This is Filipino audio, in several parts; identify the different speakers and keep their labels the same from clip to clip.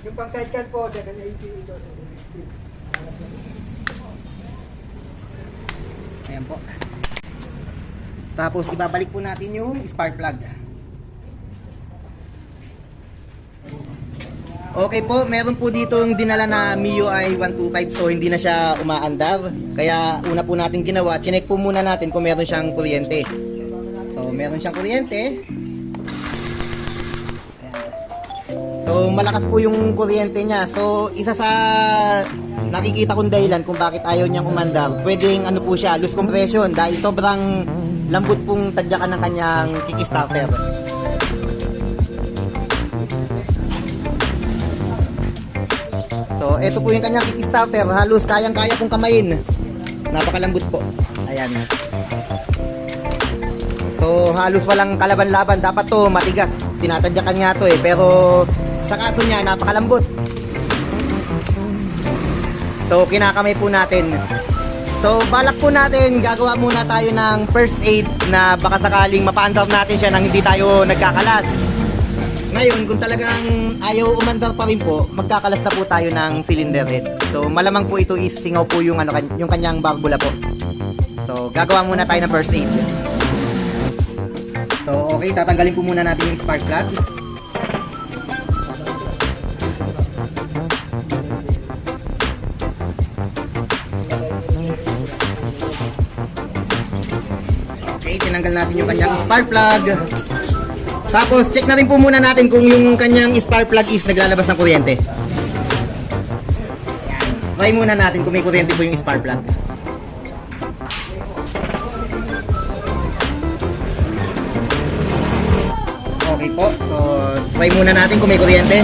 Speaker 1: Yung pang sidecar po, 780 ito.
Speaker 2: Ayan po. Tapos ibabalik po natin yung spark plug. Okay po, meron po ditong dinala na MIUI 125 so hindi na siya umaandar. Kaya una po natin ginawa, chinek po muna natin kung meron siyang kuryente. So meron siyang kuryente. So malakas po yung kuryente niya. So isa sa nakikita kong dahilan kung bakit ayaw niyang umandar, pwedeng ano po siya, loose compression dahil sobrang lambot pong tadyakan ng kanyang kickstarter. So, ito po yung kanyang kickstarter. Halos kayang-kaya pong kamayin. Napakalambot po. Ayan. So, halos walang kalaban-laban. Dapat to matigas. Tinatadyakan nga to eh. Pero, sa kaso niya, napakalambot. So, kinakamay po natin. So, balak po natin, gagawa muna tayo ng first aid na baka sakaling mapaandar natin siya nang hindi tayo nagkakalas. Ngayon, kung talagang ayaw umandar pa rin po, magkakalas na po tayo ng cylinder head. So, malamang po ito is singaw po yung, ano, yung kanyang barbula po. So, gagawa muna tayo ng first aid. So, okay, tatanggalin po muna natin yung spark plug. Tinanggal natin yung kanyang spark plug. Tapos, check na rin po muna natin kung yung kanyang spark plug is naglalabas ng kuryente. Try muna natin kung may kuryente po yung spark plug. Okay po. So, try muna natin kung may kuryente.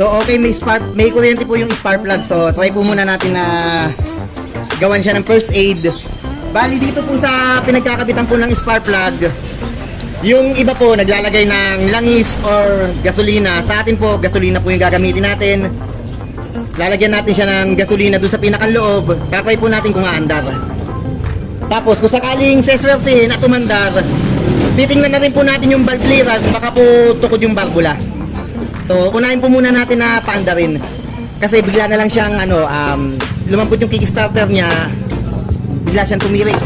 Speaker 2: So okay, may spark, may kuryente po yung spark plug. So try po muna natin na gawan siya ng first aid. Bali dito po sa pinagkakabitan po ng spark plug, yung iba po naglalagay ng langis or gasolina. Sa atin po, gasolina po yung gagamitin natin. Lalagyan natin siya ng gasolina doon sa pinakaloob. Tatry po natin kung aandar. Tapos kung sakaling seswertihin at umandar, titingnan na rin po natin yung valve clearance, baka po tukod yung barbula. So, unahin po muna natin na paandarin. Kasi bigla na lang siyang ano, um, lumambot yung kickstarter niya, bigla siyang tumirik.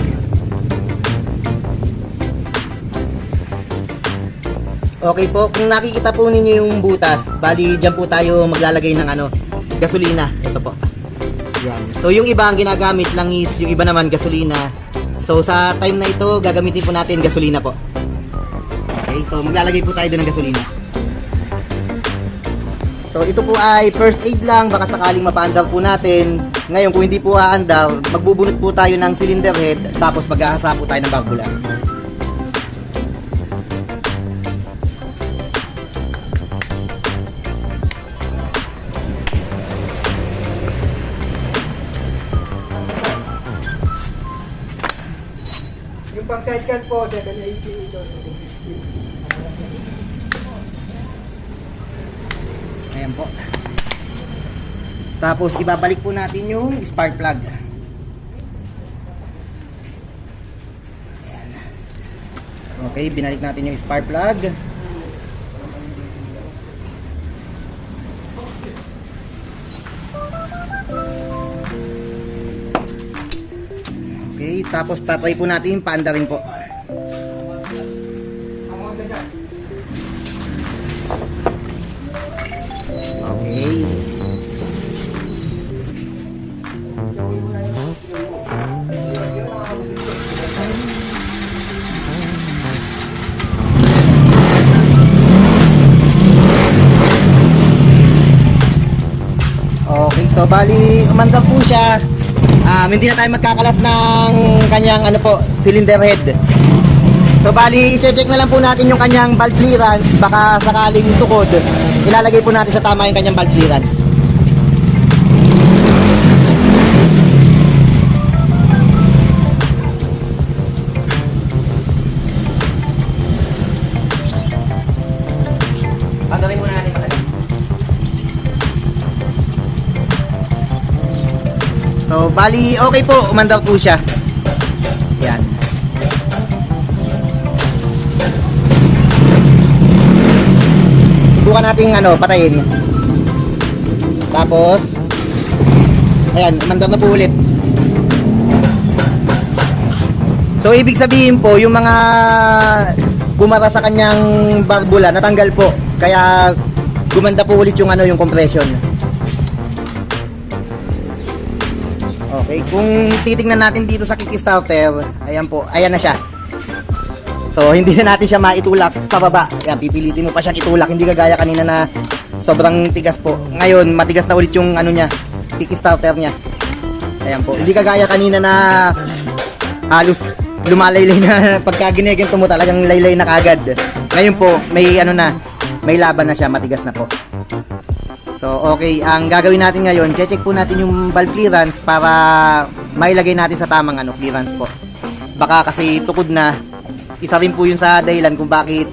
Speaker 2: Okay po, kung nakikita po ninyo yung butas, bali dyan po tayo maglalagay ng ano, gasolina. Ito po. Yan. So yung iba ang ginagamit lang is, yung iba naman gasolina. So sa time na ito, gagamitin po natin gasolina po. Okay, so maglalagay po tayo doon ng gasolina. So ito po ay first aid lang, baka sakaling mapaandar po natin. Ngayon kung hindi po aandar, magbubunot po tayo ng cylinder head, tapos maghahasa po tayo ng barbula.
Speaker 1: Yung pang sidecar po, 780 ito.
Speaker 2: Ayan po. Tapos ibabalik po natin yung spark plug. Ayan. Okay, binalik natin yung spark plug. Okay, tapos tatry po natin yung paanda rin po. Okay. Okay, so bali umandar po siya. Um, hindi na tayo magkakalas ng kanyang ano po, cylinder head. So bali, i-check na lang po natin yung kanyang valve clearance. Baka sakaling tukod, ilalagay po natin sa tama yung kanyang valve clearance. So, bali, okay po, umandar po siya. Subukan nating ano, patayin. Tapos, ayan, umandar na po ulit. So, ibig sabihin po, yung mga bumara sa kanyang barbula, natanggal po. Kaya, gumanda po ulit yung ano, yung compression. Okay, kung titingnan natin dito sa kickstarter, ayan po, ayan na siya. So, hindi na natin siya maitulak pababa. Ayan, pipilitin mo pa siyang itulak. Hindi kagaya kanina na sobrang tigas po. Ngayon, matigas na ulit yung ano niya, kickstarter niya. Ayan po. Hindi kagaya kanina na halos lumalaylay na pagka giniginto mo talagang laylay na kagad. Ngayon po, may ano na, may laban na siya, matigas na po. So, okay, ang gagawin natin ngayon, check po natin yung valve clearance para mailagay natin sa tamang ano, clearance po. Baka kasi tukod na, isa rin po yun sa dahilan kung bakit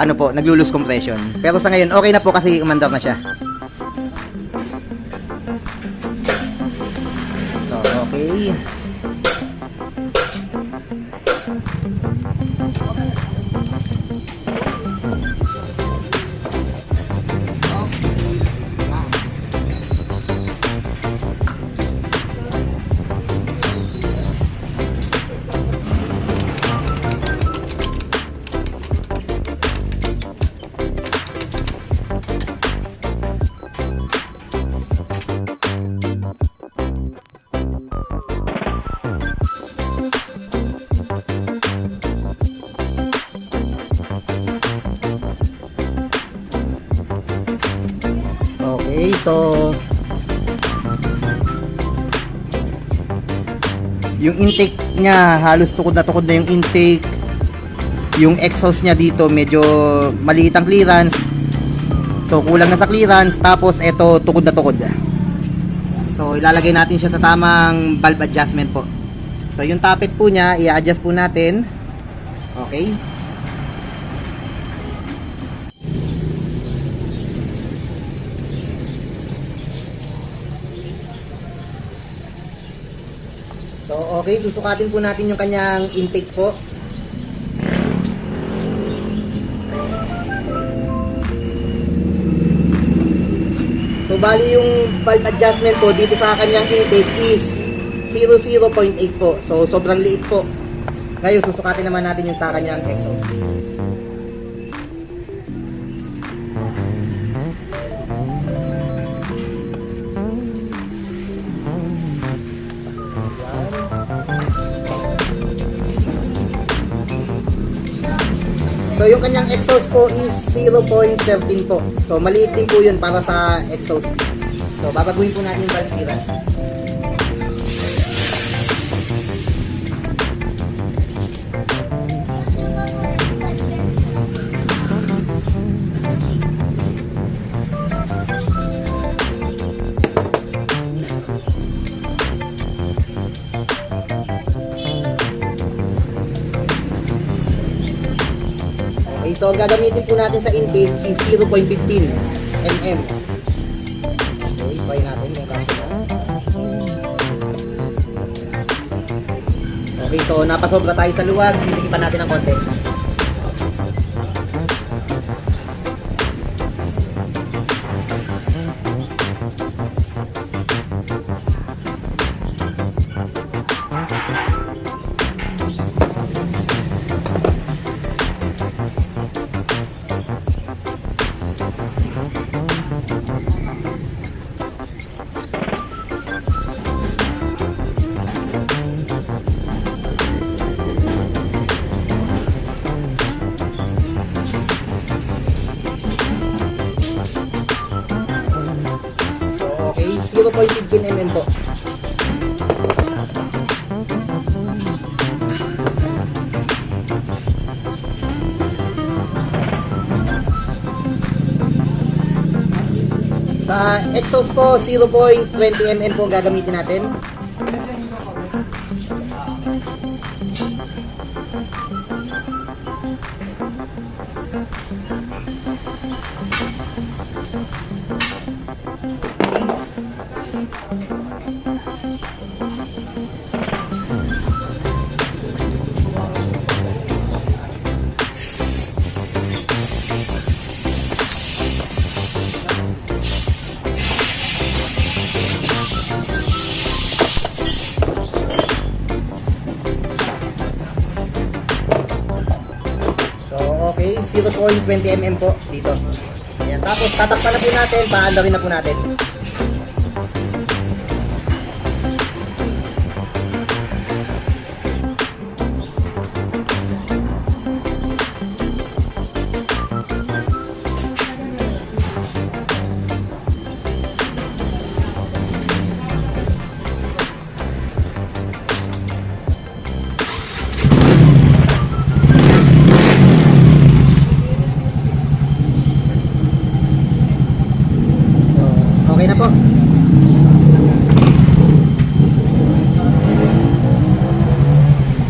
Speaker 2: ano po, naglulus compression. Pero sa ngayon, okay na po kasi umandar na siya. So, okay. So yung intake niya halos tukod na tukod na yung intake. Yung exhaust niya dito medyo maliit ang clearance. So kulang na sa clearance. Tapos eto tukod na tukod. So ilalagay natin siya sa tamang valve adjustment po. So yung tappet po niya i-adjust po natin. Okay So, okay, susukatin po natin yung kanyang intake po. So, bali yung valve adjustment po dito sa kanyang intake is 0.0.8 po. So, sobrang liit po. Ngayon, susukatin naman natin yung sa kanyang exhaust. So yung kanyang exhaust po is 0.13 po. So maliit din po yun para sa exhaust. So babaguhin po natin yung valve. So gagamitin po natin sa intake is 0.15 mm. Okay, try natin yung kaso na. Okay, so napasobra tayo sa luwag. Sisikipan natin ng konti. 0.15 mm po. Sa exhaust po, 0.20 mm po ang gagamitin natin. Zero point 20mm po dito. Ayan. Tapos tatakpan na po natin, paanda rin na po natin.